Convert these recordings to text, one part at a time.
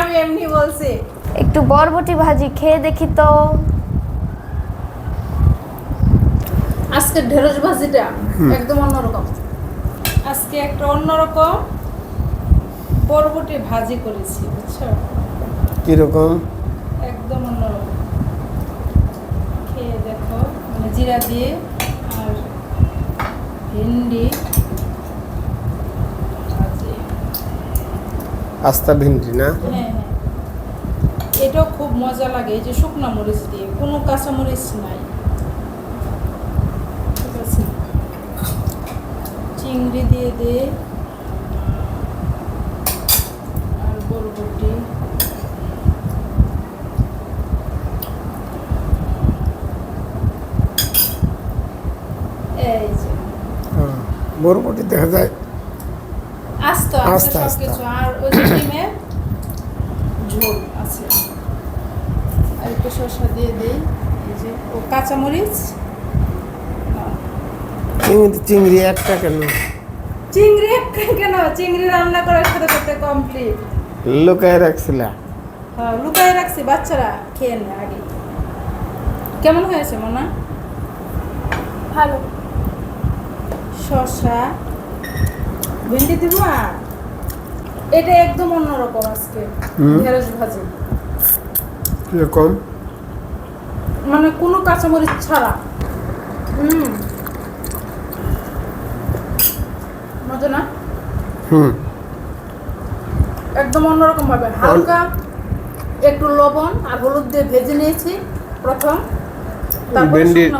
আমি এমনি বলছি। একটু বরবটি ভাজি খেয়ে দেখি তো। আজকে ঢেঁড়স ভাজিটা একদম অন্যরকম। আজকে একটা অন্যরকম বরবটি ভাজি করেছি বুঝছ? কীরকম? একদম অন্যরকম। খেয়ে দেখো মানে জিরা দিয়ে আর ভেন্ডি ভাজি আস্তা ভিন্ডি না? হ্যাঁ হ্যাঁ। এটাও খুব মজা লাগে এই যে শুকনা মরিচ দিয়ে। কোনো কাঁচা মরিচ নাই। চিংড়ি দিয়ে দে। আর বরবটি দেখা যায় আস্ত আস্ত। সবকিছু। আর ওই যে ডিমের ঝোল আছে। আর একটু শসা দিয়ে দেই। এই যে ও কাঁচামরিচ। চিংড়ি চিংড়ি একটা কেন? চিংড়ি কেন? চিংড়ি রান্না করার সাথে সাথে কমপ্লিট লুকায় রাখছিলা? হ্যাঁ লুকায় রাখছি বাচ্চারা খেয়ে নেয় আগে। কেমন হয়েছে মনা? ভালো। শসা ভেন্ডি দিব আর এটা একদম অন্যরকম আজকে ঢেঁড়স ভাজি। কীরকম? মানে কোনো কাঁচামরিচ ছাড়া। হুম। মজা না? হুম। একদম অন্যরকম ভাবে। হালকা একটু লবণ আর হলুদ দিয়ে ভেজে নিয়েছি প্রথম।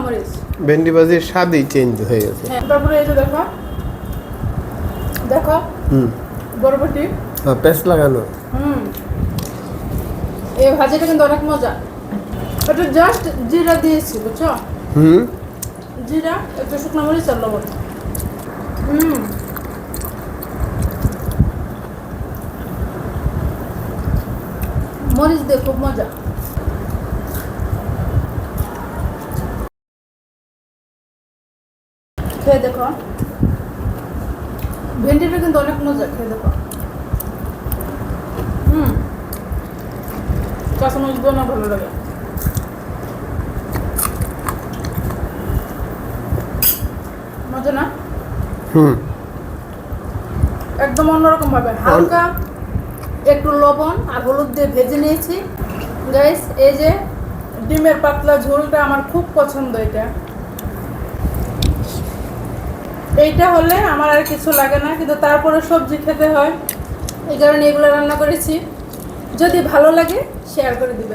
মরিচ। ভেন্ডি ভাজির স্বাদই চেঞ্জ হয়ে গেছে। হ্যাঁ তারপরে এই যে দেখো দেখো। হুম। বরবটি। আর পেস্ট লাগানো। হুম। এই ভাজিটা কিন্তু অনেক মজা। এটা জাস্ট জিরা দিয়েছি বুঝছ? হুম। জিরা একটু শুকনো মরিচ আর লবণ। হুম। মরিচ দিয়ে খুব মজা। খেয়ে দেখো। ভেন্ডিটা কিন্তু অনেক মজা খেয়ে দেখো। হুম। কাঁচামরিচ দিয়ে না ভালো লাগে। মজা না? হুম। একদম অন্যরকম ভাবে। হালকা একটু লবণ আর হলুদ দিয়ে ভেজে নিয়েছি। গাইস এই যে ডিমের পাতলা ঝোলটা আমার খুব পছন্দ এটা। এইটা হলে আমার আর কিছু লাগে না, কিন্তু তারপরে সবজি খেতে হয়। এই কারণে এগুলো রান্না করেছি। যদি ভালো লাগে শেয়ার করে দিবেন।